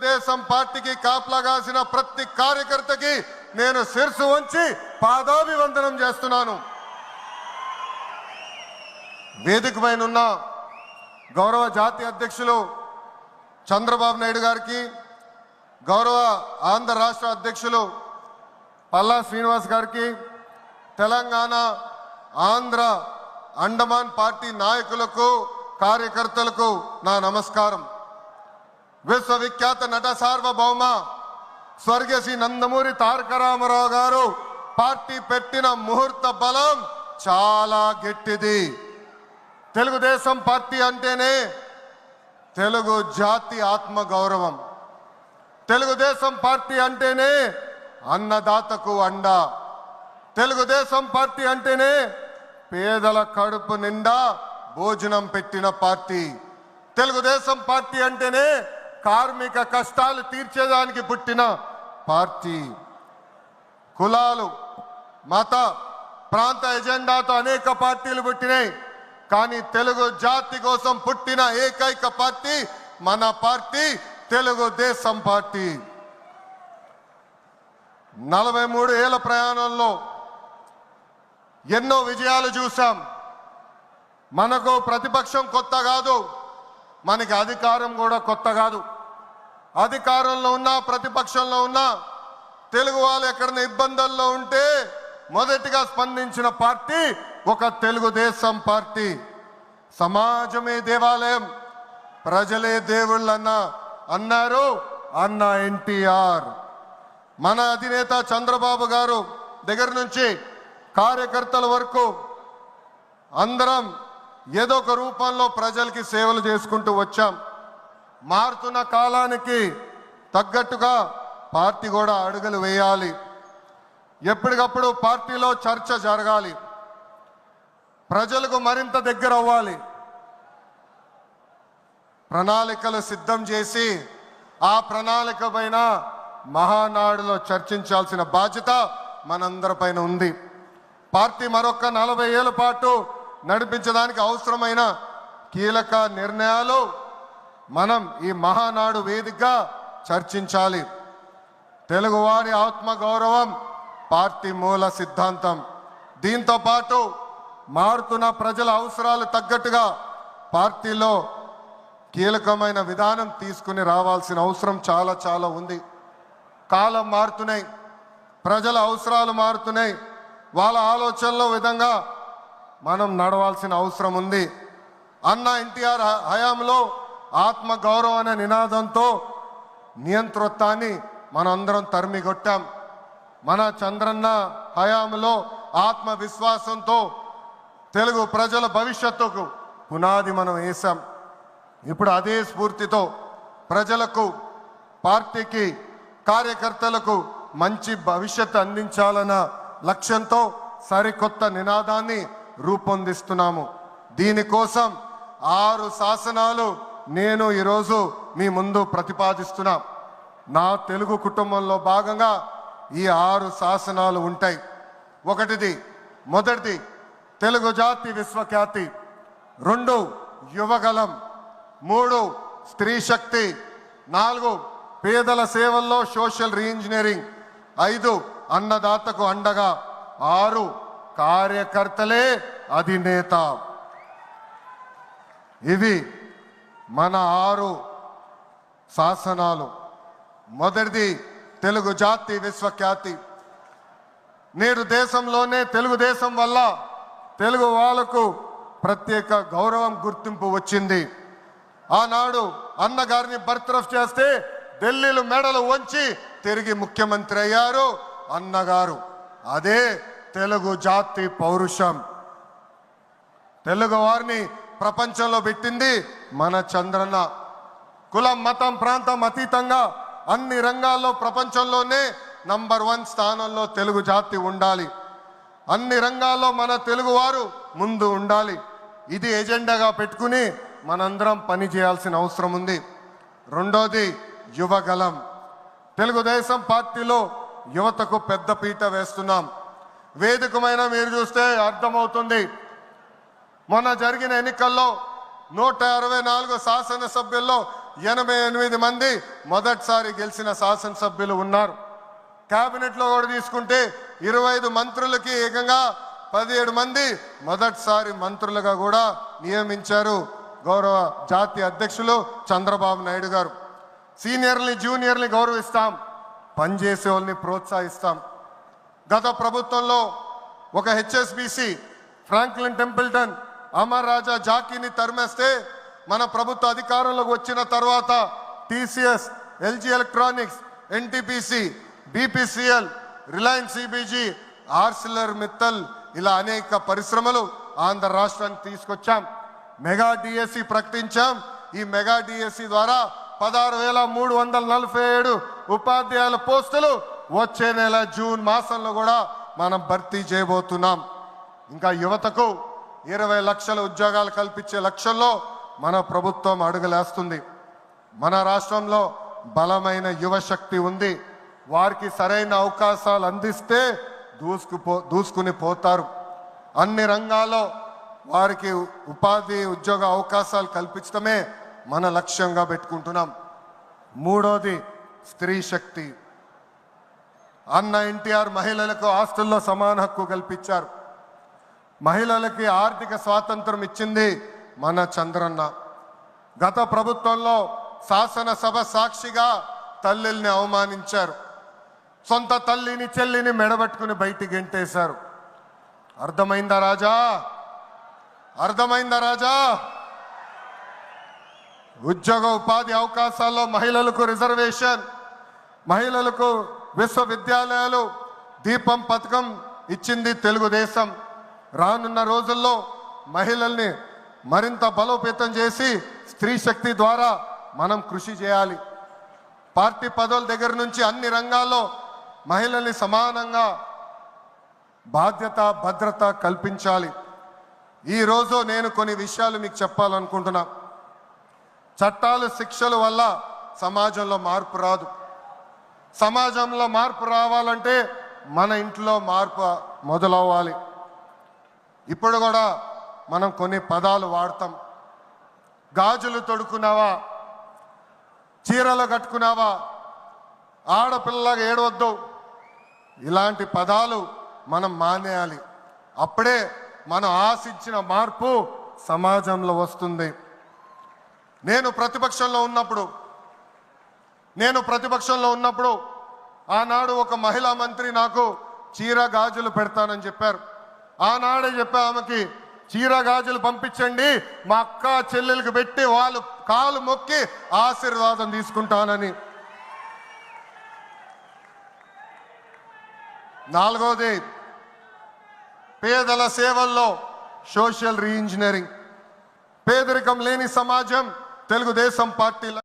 తెలుగుదేశం పార్టీకి కాపలాగాసిన ప్రతి కార్యకర్తకి నేను శిరసు వంచి పాదాభివందనం చేస్తున్నాను. వేదిక పైన ఉన్న గౌరవ జాతీయ అధ్యక్షులు చంద్రబాబు నాయుడు గారికి గౌరవ ఆంధ్ర రాష్ట్ర అధ్యక్షులు పల్లా శ్రీనివాస్ గారికి తెలంగాణ ఆంధ్ర అండమాన్ పార్టీ నాయకులకు కార్యకర్తలకు నా నమస్కారం. విశ్వవిఖ్యాత నట సార్వభౌమ స్వర్గీయ శ్రీ నందమూరి తారక రామారావు గారు పార్టీ పెట్టిన ముహూర్త బలం చాలా గట్టిది. తెలుగుదేశం పార్టీ అంటేనే తెలుగు జాతి ఆత్మ గౌరవం తెలుగుదేశం పార్టీ అంటేనే అన్నదాతకు అండ. తెలుగుదేశం పార్టీ అంటేనే పేదల కడుపు నిండా భోజనం పెట్టిన పార్టీ. తెలుగుదేశం పార్టీ అంటేనే కార్మిక కష్టాలు తీర్చేదానికి పుట్టిన పార్టీ కులాలు మత ప్రాంత ఎజెండాతో అనేక పార్టీలు పుట్టినాయి. కానీ తెలుగు జాతి కోసం పుట్టిన ఏకైక పార్టీ మన పార్టీ తెలుగుదేశం పార్టీ. నలభై మూడు ఏళ్ళ ప్రయాణంలో ఎన్నో విజయాలు చూసాం మనకు ప్రతిపక్షం కొత్త కాదు. మనకి అధికారం కూడా కొత్త కాదు. అధికారంలో ఉన్నా ప్రతిపక్షంలో ఉన్నా తెలుగు వాళ్ళు ఎక్కడైనా ఇబ్బందుల్లో ఉంటే మొదటిగా స్పందించిన పార్టీ ఒక తెలుగుదేశం పార్టీ. సమాజమే దేవాలయం. ప్రజలే దేవుళ్ళన్న అన్నారు అన్న ఎన్టీఆర్. మన అధినేత చంద్రబాబు గారు దగ్గర నుంచి కార్యకర్తల వరకు అందరం ఏదో ఒక రూపంలో ప్రజలకి సేవలు చేసుకుంటూ వచ్చాం. మారుతున్న కాలానికి తగ్గట్టుగా పార్టీ కూడా అడుగులు వేయాలి. ఎప్పటికప్పుడు పార్టీలో చర్చ జరగాలి. ప్రజలకు మరింత దగ్గర అవ్వాలి. ప్రణాళికలు సిద్ధం చేసి ఆ ప్రణాళిక పైన మహానాడులో చర్చించాల్సిన బాధ్యత మనందరిపైన ఉంది. పార్టీ మరొక నలభై ఏళ్ళ పాటు నడిపించడానికి అవసరమైన కీలక నిర్ణయాలు మనం ఈ మహానాడు వేదికగా చర్చించాలి. తెలుగువారి ఆత్మగౌరవం పార్టీ మూల సిద్ధాంతం. దీంతో పాటు మారుతున్న ప్రజల అవసరాలు తగ్గట్టుగా పార్టీలో కీలకమైన విధానం తీసుకుని రావాల్సిన అవసరం చాలా చాలా ఉంది. కాలం మారుతున్నాయి. ప్రజల అవసరాలు మారుతున్నాయి. వాళ్ళ ఆలోచనలో విధంగా మనం నడవాల్సిన అవసరం ఉంది. అన్న ఎన్టీఆర్ హయాంలో ఆత్మ గౌరవం అనే నినాదంతో నియంతృత్వాన్ని మనందరం తరిమి కొట్టాం మన చంద్రన్న హయాంలో ఆత్మవిశ్వాసంతో తెలుగు ప్రజల భవిష్యత్తుకు పునాది మనం వేశాం. ఇప్పుడు అదే స్ఫూర్తితో ప్రజలకు పార్టీకి కార్యకర్తలకు మంచి భవిష్యత్తు అందించాలన్న లక్ష్యంతో సరికొత్త నినాదాన్ని రూపొందిస్తున్నాము. దీనికోసం ఆరు శాసనాలు నేను ఈరోజు మీ ముందు ప్రతిపాదిస్తున్నా. నా తెలుగు కుటుంబంలో భాగంగా ఈ ఆరు శాసనాలు ఉంటాయి. ఒకటిది మొదటిది తెలుగు జాతి విశ్వఖ్యాతి. రెండు యువగలం మూడు స్త్రీ శక్తి. నాలుగు పేదల సేవల్లో సోషల్ రీఇంజనీరింగ్. ఐదు అన్నదాతకు అండగా. ఆరు కార్యకర్తలే అధినేత. ఇవి మన ఆరు శాసనాలు. మొదటిది తెలుగు జాతి విశ్వఖ్యాతి. నేడు దేశంలోనే తెలుగుదేశం వల్ల తెలుగు వాళ్ళకు ప్రత్యేక గౌరవం గుర్తింపు వచ్చింది. ఆనాడు అన్నగారిని బర్తరఫ్ చేస్తే ఢిల్లీలో మెడలు వంచి తిరిగి ముఖ్యమంత్రి అయ్యారు అన్నగారు. అదే తెలుగు జాతి పౌరుషం. తెలుగు వారిని ప్రపంచంలో పెట్టింది మన చంద్రన్న. కులం మతం ప్రాంతం అతీతంగా అన్ని రంగాల్లో ప్రపంచంలోనే నంబర్ వన్ స్థానంలో తెలుగు జాతి ఉండాలి. అన్ని రంగాల్లో మన తెలుగువారు ముందు ఉండాలి. ఇది ఎజెండాగా పెట్టుకుని మనందరం పని చేయాల్సిన అవసరం ఉంది. రెండోది యువగలం. తెలుగుదేశం పార్టీలో యువతకు పెద్ద పీట వేస్తున్నాం. వేదికమైన మీరు చూస్తే అర్థమవుతుంది. మొన్న జరిగిన ఎన్నికల్లో నూట అరవై నాలుగు శాసనసభ్యుల్లో ఎనభై ఎనిమిది మంది మొదటిసారి గెలిచిన శాసనసభ్యులు ఉన్నారు. క్యాబినెట్లో కూడా తీసుకుంటే ఇరవై ఐదు మంత్రులకి ఏకంగా పదిహేడు మంది మొదటిసారి మంత్రులుగా కూడా నియమించారు గౌరవ జాతీయ అధ్యక్షులు చంద్రబాబు నాయుడు గారు. సీనియర్ని జూనియర్ని గౌరవిస్తాం. పనిచేసే వాళ్ళని ప్రోత్సహిస్తాం. గత ప్రభుత్వంలో ఒక HSBC Franklin Templeton Amar Raja జాకీని తరిమేస్తే మన ప్రభుత్వ అధికారంలోకి వచ్చిన తర్వాత TCS LG electronics NTPC BPCL Reliance CBG Arcelor Mittal ఇలా అనేక పరిశ్రమలు ఆంధ్ర రాష్ట్రానికి తీసుకొచ్చాం. మెగా డిఎస్సి ప్రకటించాం. ఈ మెగా డిఎస్సి ద్వారా పదహారు వేల మూడు వందల నలభై ఏడు ఉపాధ్యాయుల పోస్టులు వచ్చే నెల జూన్ మాసంలో కూడా మనం భర్తీ చేయబోతున్నాం. ఇంకా యువతకు ఇరవై లక్షల ఉద్యోగాలు కల్పించే లక్ష్యంలో మన ప్రభుత్వం అడుగులేస్తుంది. మన రాష్ట్రంలో బలమైన యువశక్తి ఉంది. వారికి సరైన అవకాశాలు అందిస్తే దూసుకుపో దూసుకుని పోతారు. అన్ని రంగాల్లో వారికి ఉపాధి ఉద్యోగ అవకాశాలు కల్పించడమే మన లక్ష్యంగా పెట్టుకుంటున్నాం. మూడోది స్త్రీ శక్తి. అన్న ఎన్టీఆర్ మహిళలకు హాస్టల్లో సమాన హక్కు కల్పించారు. మహిళలకి ఆర్థిక స్వాతంత్రం ఇచ్చింది మన చంద్రన్న. గత ప్రభుత్వంలో శాసనసభ సాక్షిగా తల్లిల్ని అవమానించారు. సొంత తల్లిని చెల్లిని మెడబట్టుకుని బయటికి గెంటేశారు. అర్థమైందా రాజా? అర్థమైందా రాజా? ఉద్యోగ ఉపాధి అవకాశాల్లో మహిళలకు రిజర్వేషన్ మహిళలకు విశ్వవిద్యాలయాలు దీపం పథకం ఇచ్చింది తెలుగుదేశం. రానున్న రోజుల్లో మహిళల్ని మరింత బలోపేతం చేసి స్త్రీ శక్తి ద్వారా మనం కృషి చేయాలి. పార్టీ పదవుల దగ్గర నుంచి అన్ని రంగాల్లో మహిళల్ని సమానంగా బాధ్యత భద్రత కల్పించాలి. ఈరోజు నేను కొన్ని విషయాలు మీకు చెప్పాలనుకుంటున్నా. చట్టాలు శిక్షల వల్ల సమాజంలో మార్పు రాదు. సమాజంలో మార్పు రావాలంటే మన ఇంట్లో మార్పు మొదలవ్వాలి. ఇప్పుడు కూడా మనం కొన్ని పదాలు వాడతాం. గాజులు తొడుకున్నావా చీరలు కట్టుకున్నావా? ఆడపిల్లగా ఏడవద్దు. ఇలాంటి పదాలు మనం మానేయాలి. అప్పుడే మనం ఆశించిన మార్పు సమాజంలో వస్తుంది. నేను ప్రతిపక్షంలో ఉన్నప్పుడు నేను ప్రతిపక్షంలో ఉన్నప్పుడు ఆనాడు ఒక మహిళా మంత్రి నాకు చీర గాజులు పెడతానని చెప్పారు. ఆనాడే చెప్పా ఆమెకి చీర గాజులు పంపించండి మా అక్క చెల్లెలకు పెట్టి వాళ్ళు కాలు మొక్కి ఆశీర్వాదం తీసుకుంటానని. నాలుగోది పేదల సేవల్లో సోషల్ రీఇంజనీరింగ్. పేదరికం లేని సమాజం తెలుగుదేశం పార్టీల